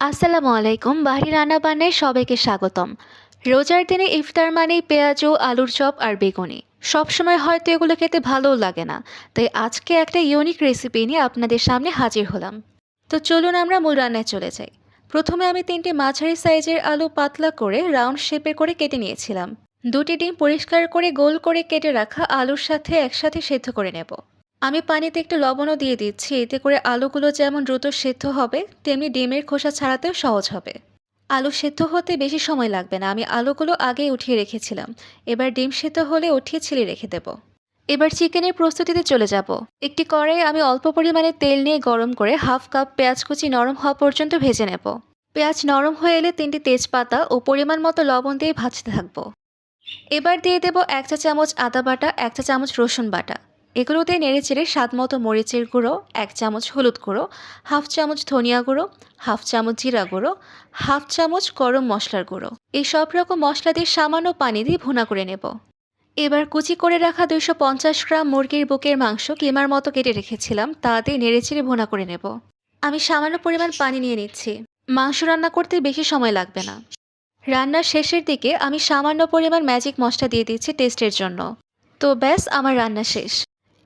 আসসালামু আলাইকুম। বাড়ি রান্না বান্নায় সবাইকে স্বাগতম। রোজার দিনে ইফতার মানেই পেঁয়াজু আলুর চপ আর বেগুনি। সবসময় হয়তো এগুলো খেতে ভালোও লাগে না। তাই আজকে একটা ইউনিক রেসিপি নিয়ে আপনাদের সামনে হাজির হলাম। তো চলুন আমরা মূল রান্নায় চলে যাই। প্রথমে আমি তিনটি মাঝারি সাইজের আলু পাতলা করে রাউন্ড শেপে করে কেটে নিয়েছিলাম। দুটি ডিম পরিষ্কার করে গোল করে কেটে রাখা আলুর সাথে একসাথে সেদ্ধ করে নেব। আমি পানিতে একটু লবণও দিয়ে দিচ্ছি, এতে করে আলুগুলো যেমন দ্রুত সেদ্ধ হবে, তেমনি ডিমের খোসা ছাড়াতেও সহজ হবে। আলু সেদ্ধ হতে বেশি সময় লাগবে না, আমি আলুগুলো আগেই উঠিয়ে রেখেছিলাম। এবার ডিম সেদ্ধ হলে উঠিয়ে ছিলে রেখে দেব। এবার চিকেনের প্রস্তুতিতে চলে যাব। একটি কড়াই আমি অল্প পরিমাণে তেল নিয়ে গরম করে হাফ কাপ পেঁয়াজ কুচি নরম হওয়া পর্যন্ত ভেজে নেব। পেঁয়াজ নরম হয়ে এলে তিনটি তেজপাতা ও পরিমাণ মতো লবণ দিয়ে ভাজতে থাকব। এবার দিয়ে দেব এক চা চামচ আদা বাটা, এক চা চামচ রসুন বাটা। এগুলোতে নেড়ে চেড়ে স্বাদ মতো মরিচের গুঁড়ো, এক চামচ হলুদ গুঁড়ো, হাফ চামচ ধনিয়া গুঁড়ো, হাফ চামচ জিরা গুঁড়ো, হাফ চামচ গরম মশলার গুঁড়ো। এই সব রকম মশলা দিয়ে সামান্য পানি দিয়ে ভুনা করে নেব। এবার কুচি করে রাখা দুইশো পঞ্চাশ গ্রাম মুরগির বুকের মাংস কিমার মতো কেটে রেখেছিলাম তা দিয়ে নেড়ে চেড়ে ভুনা করে নেব। আমি সামান্য পরিমাণ পানি নিয়ে নিচ্ছি। মাংস রান্না করতে বেশি সময় লাগবে না। রান্নার শেষের দিকে আমি সামান্য পরিমাণ ম্যাজিক মশলা দিয়ে দিচ্ছি টেস্টের জন্য। তো ব্যাস, আমার রান্না শেষ।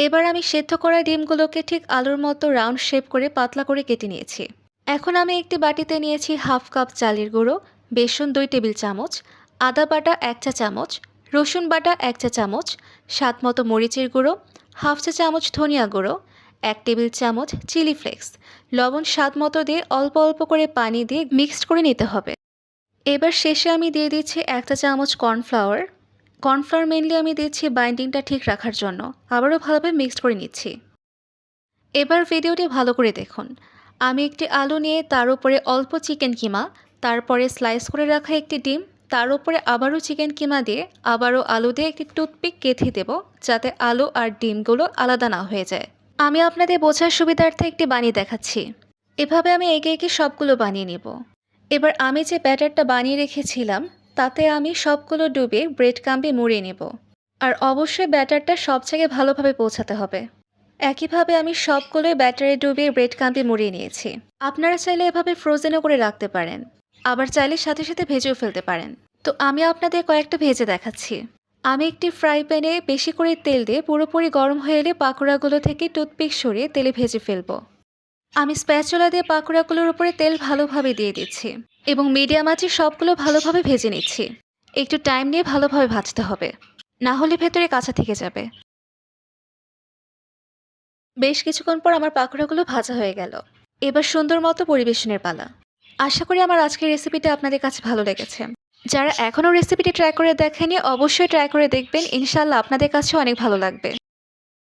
এবার আমি সেদ্ধ করা ডিমগুলোকে ঠিক আলুর মতো রাউন্ড শেপ করে পাতলা করে কেটে নিয়েছি। এখন আমি একটি বাটিতে নিয়েছি হাফ কাপ চালের গুঁড়ো, বেসন দুই টেবিল চামচ, আদা বাটা এক চা চামচ, রসুন বাটা এক চা চামচ, স্বাদ মতো মরিচের গুঁড়ো, হাফ চা চামচ ধনিয়া গুঁড়ো, এক টেবিল চামচ চিলি ফ্লেক্স। লবণ স্বাদ মতো দিয়ে অল্প অল্প করে পানি দিয়ে মিক্সড করে নিতে হবে। এবার শেষে আমি দিয়ে দিচ্ছি একটা চামচ কর্নফ্লাওয়ার। কর্নফ্লাওয়ার মেনলি আমি দিচ্ছি বাইন্ডিংটা ঠিক রাখার জন্য। আবারও ভালোভাবে মিক্সড করে নিচ্ছি। এবার ভিডিওটি ভালো করে দেখুন। আমি একটি আলু নিয়ে তার উপরে অল্প চিকেন কিমা, তারপরে স্লাইস করে রাখা একটি ডিম, তার উপরে আবারও চিকেন কিমা দিয়ে আবারও আলু দিয়ে একটি টুথপিক গেঁথে দেব যাতে আলু আর ডিমগুলো আলাদা না হয়ে যায়। আমি আপনাদের বোঝার সুবিধার্থে একটি বানিয়ে দেখাচ্ছি। এভাবে আমি এগে এগে সবগুলো বানিয়ে নেব। এবার আমি যে ব্যাটারটা বানিয়ে রেখেছিলাম তাতে আমি সবগুলো ডুবে ব্রেড কাম্পে মুড়িয়ে নেব। আর অবশ্যই ব্যাটারটা সব জায়গায় ভালোভাবে পৌঁছাতে হবে। একইভাবে আমি সবগুলোই ব্যাটারে ডুবিয়ে ব্রেড কাম্পে মুড়িয়ে নিয়েছি। আপনারা চাইলে এভাবে ফ্রোজেনও করে রাখতে পারেন। আবার চাইলে সাথে সাথে ভেজেও ফেলতে পারেন। তো আমি আপনাদের কয়েকটা ভেজে দেখাচ্ছি। আমি একটি ফ্রাই প্যানে বেশি করে তেল দিয়ে পুরোপুরি গরম হয়ে এলে পাকোড়াগুলো থেকে টুথপিক সরিয়ে তেলে ভেজে ফেলব। আমি স্প্যাচুলা দিয়ে পাকোড়াগুলোর উপরে তেল ভালোভাবে দিয়ে দিচ্ছি। এবং মিডিয়াম আঁচে সবগুলো ভালোভাবে ভেজে নিচ্ছি। একটু টাইম নিয়ে ভালোভাবে ভাজতে হবে। না হলে ভেতরে কাঁচা থেকে যাবে। বেশ কিছুক্ষণ পর আমার পাকোড়াগুলো ভাজা হয়ে গেল। এবার সুন্দর মতো পরিবেশনের পালা। আশা করি আমার আজকের রেসিপিটা আপনাদের কাছে ভালো লেগেছে। যারা এখনও রেসিপিটি ট্রাই করে দেখেনি অবশ্যই ট্রাই করে দেখবেন। ইনশাল্লাহ আপনাদের কাছেও অনেক ভালো লাগবে।